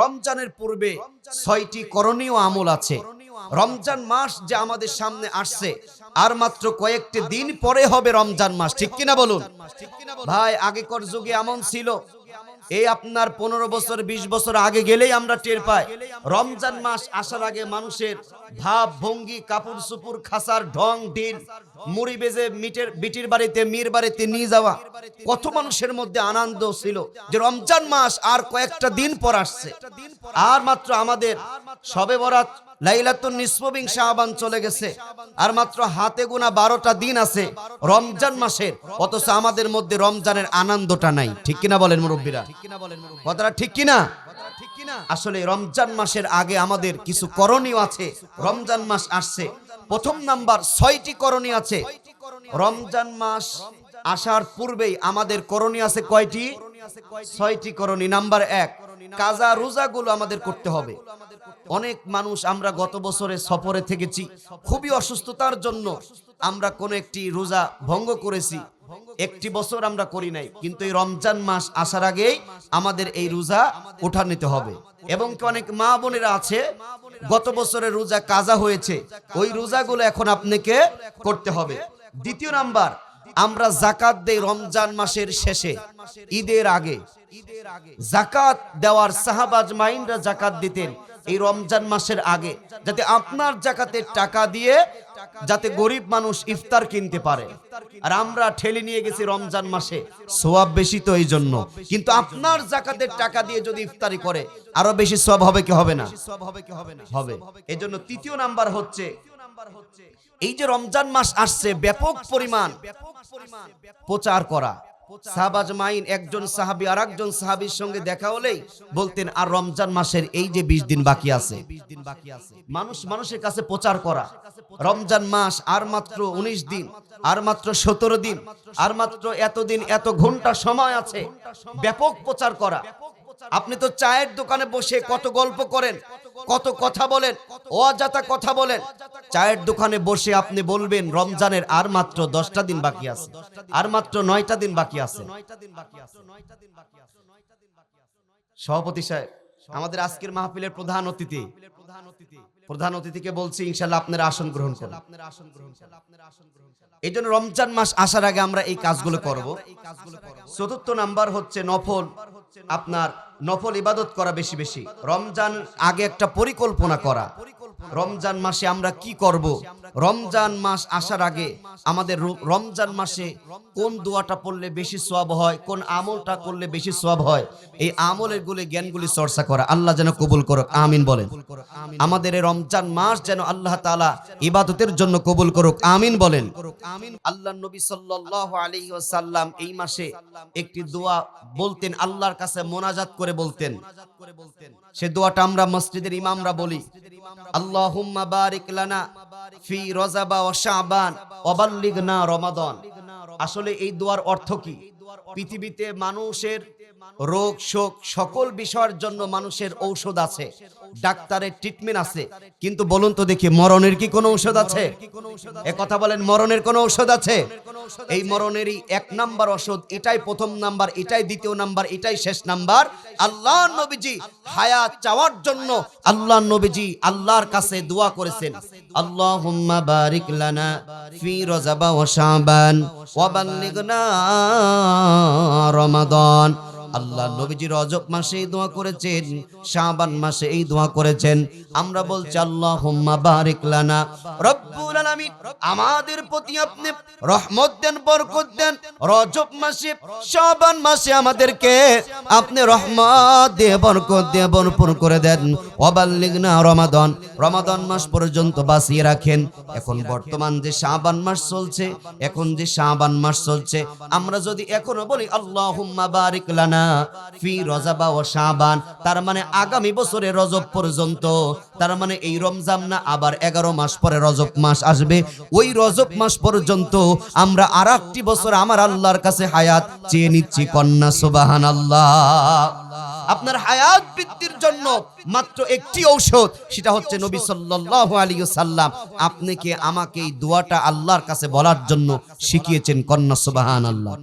রমজানের পূর্বে ছয়টি করণীয় আমল আছে। রমজান মাস যে আমাদের সামনে আসছে, আর মাত্র কয়েকটি দিন পরে হবে রমজান মাস। ঠিক কিনা বলুন? ভাই, আগেকার যুগে এমন ছিল এই আপনার পনেরো বছর, বিশ বছর আগে গেলেই আমরা টের পাই। রমজান মাস আসার আগে মানুষের ভাব, ভঙ্গি, কাপড় সুপুর খাসার ঢং ঢিল মুড়ি বেজে মিটের বিটির বাড়িতে, মির বাড়িতে নিয়ে যাওয়া। কত মানুষের মধ্যে আনন্দ ছিল যে রমজান মাস আর কয়েকটা দিন পর আসছে। আর মাত্র আমাদের সবে বরাত লাইলাতুন নিসফবিং শাহবান চলে গেছে। আর মাত্র হাতে গোনা বারোটা দিন আছে রমজান মাসের। অথচ আমাদের মধ্যে রমজানের আনন্দটা নাই। ঠিক কিনা বলেন মুরব্বীরা? কথাটা ঠিক কিনা? আসলে রমজান মাসের আগে আমাদের কিছু করণীয় আছে। রমজান মাস আসছে। প্রথম নাম্বার, ছয়টি করণীয় আছে। রমজান মাস আসার পূর্বেই আমাদের করণীয় আছে কয়টি? ছয়টি করণীয় নাম্বার এক, কাজা রোজাগুলো আমাদের করতে হবে। অনেক মানুষ আমরা গত বছরে সফরে থেকেছি, খুবই অসুস্থতার জন্য আমরা কোন একটি রোজা ভঙ্গ করেছি। একটি বছর আমরা করি নাই, কিন্তু এই রমজান মাস আসার আগেই আমাদের এই রোজা উঠা নিতে হবে। এবং অনেক মা বোনেরা আছে, গত বছরের রোজা কাজা হয়েছে, ওই রোজাগুলো এখন আপনাকে করতে হবে। দ্বিতীয় নাম্বার আমরা জাকাত দেই রমজান মাসের শেষে, ঈদের আগে। জাকাত দেওয়ার সাহাবাজ মাইনরা জাকাত দিতেন এই রমজান মাসের আগে, যাতে আপনার জাকাতের টাকা দিয়ে যাতে গরিব মানুষ ইফতার কিনতে পারে। আর আমরা ঠেলে নিয়ে গেছি রমজান মাসে, সোয়াব বেশি তো এই জন্য। কিন্তু আপনার জাকাতের টাকা দিয়ে যদি ইফতারি করে, আরও বেশি সব হবে কি হবে না? হবে। এই জন্য তৃতীয় নাম্বার হচ্ছে এই যে রমজান মাস আসছে, ব্যাপক পরিমাণ প্রচার করা। সাহাবাজ মাইন একজন সাহাবি আর একজন সাহাবির সঙ্গে দেখা হলেই বলতেন, আর রমজান মাসের এই যে বিশ দিন বাকি আছে, মানুষ মানুষের কাছে প্রচার করা। রমজান মাস আর মাত্র উনিশ দিন, আর মাত্র সতেরো দিন, আর মাত্র এতদিন এত ঘণ্টা সময় আছে। ব্যাপক প্রচার করা। আপনি তো চায়ের দোকানে বসে কত গল্প করেন কত কথা বলেন অজাতা কথা বলেন। চায়ের দোকানে বসে আপনি বলবেন, রমজানের আর মাত্র দশটা দিন বাকি আছে, আর মাত্র নয়টা দিন বাকি আছে। সভাপতি সাহেব, আমাদের আজকের মাহফিলের প্রধান অতিথি, প্রধান অতিথিকে বলছি ইনশাল্লাহ আপনার আসন গ্রহণ করুন। এই জন্য রমজান মাস আসার আগে আমরা এই কাজগুলো করব। চতুর্থ নাম্বার হচ্ছে নফল। আপনার নফল ইবাদত করা বেশি বেশি। রমজান আগে একটা পরিকল্পনা করা। রমজান মাসে আমরা কি করব? রমজান মাস আসার আগে আমাদের রমজান মাসে কোন দোয়াটা পড়লে বেশি সওয়াব হয়, কোন আমলটা করলে বেশি সওয়াব হয়, এই আমলের গুলি, জ্ঞানগুলি চর্চা করা। আল্লাহ যেন কবুল করুক, আমিন বলেন। আমাদের এই রমজান মাস যেন আল্লাহ তাআলা ইবাদতের জন্য কবুল করুক, আমিন বলেন। আল্লাহ নবী সাল্লাল্লাহু আলাইহি ওয়াসাল্লাম এই মাসে একটি দোয়া বলতেন, আল্লাহর কাছে মোনাজাত করে বলতেন। সে দোয়াটা আমরা মসজিদের ইমামরা বলি। আল্লাহুম্মা বারিক লানা ফি রজাবা ওয়া শাবান ওয়াবাল্লিগনা রমাদান। আসলে এই দোয়ার অর্থ কি? পৃথিবীতে মানুষের রোগ, শোক, সকল বিষয়ের জন্য মানুষের ঔষধ আছে। ডাক্তারের ট্রিটমেন্ট আছে। কিন্তু বলুন তো দেখি, মরণের কি কোনো ঔষধ আছে? এ কথা বলেন, মরণের কোনো ঔষধ আছে? এই মরণেরই এক নাম্বার ওষুধ এটাই প্রথম নাম্বার, এটাই দ্বিতীয় নাম্বার, এটাই শেষ নাম্বার। আল্লাহ নবীজি হায়াত চাওয়ার জন্য আল্লাহ নবীজি আল্লাহর কাছে দোয়া করেছেন। আল্লাহুম্মা বারিক লানা ফি রজাবা ওয়া শাবান ওয়া বাল্লিগনা রমাদান। আল্লাহ নবীজি রজব মাসে এই দোয়া করেছেন, শাবান মাসে এই দোয়া করেছেন। আমরা বলছি, আল্লাহুম্মা বারিক লানা, রব্বুল আলামিন, আমাদের প্রতি আপনি রহমত দেন, বরকত দেন। রজব মাসে, শাবান মাসে আমাদেরকে আপনি রহমত দিয়ে, বরকত দিয়ে ভরপুর করে দেন। অবাল্লিগনা রমাদান রমাদান মাস পর্যন্ত বাঁচিয়ে রাখেন। এখন বর্তমান যে শাবান মাস চলছে, এখন যে শাবান মাস চলছে, আমরা যদি এখনও বলি, আল্লাহুম্মা বারিক লানা ফি রজাবা ও শাবান, তার মানে আগামী বছরে রজব পর্যন্ত, তার মানে এই রমজান না আবার এগারো মাস পরে রজব মাস আসবে। ওই রজব মাস পর্যন্ত আমরা আর একটি বছর আমার আল্লাহর কাছে হায়াত চেয়ে নিচ্ছি, কন্যা সুবাহান আল্লাহ আপনার হায়াত বৃদ্ধির জন্য মাত্র একটি ঔষধ, সেটা হচ্ছে নবী সাল্লাল্লাহু আলাইহি সাল্লাম আপনি কে আমাকে এই দোয়াটা আল্লাহর কাছে বলার জন্য শিখিয়েছেন, কন্যা সুবাহান আল্লাহ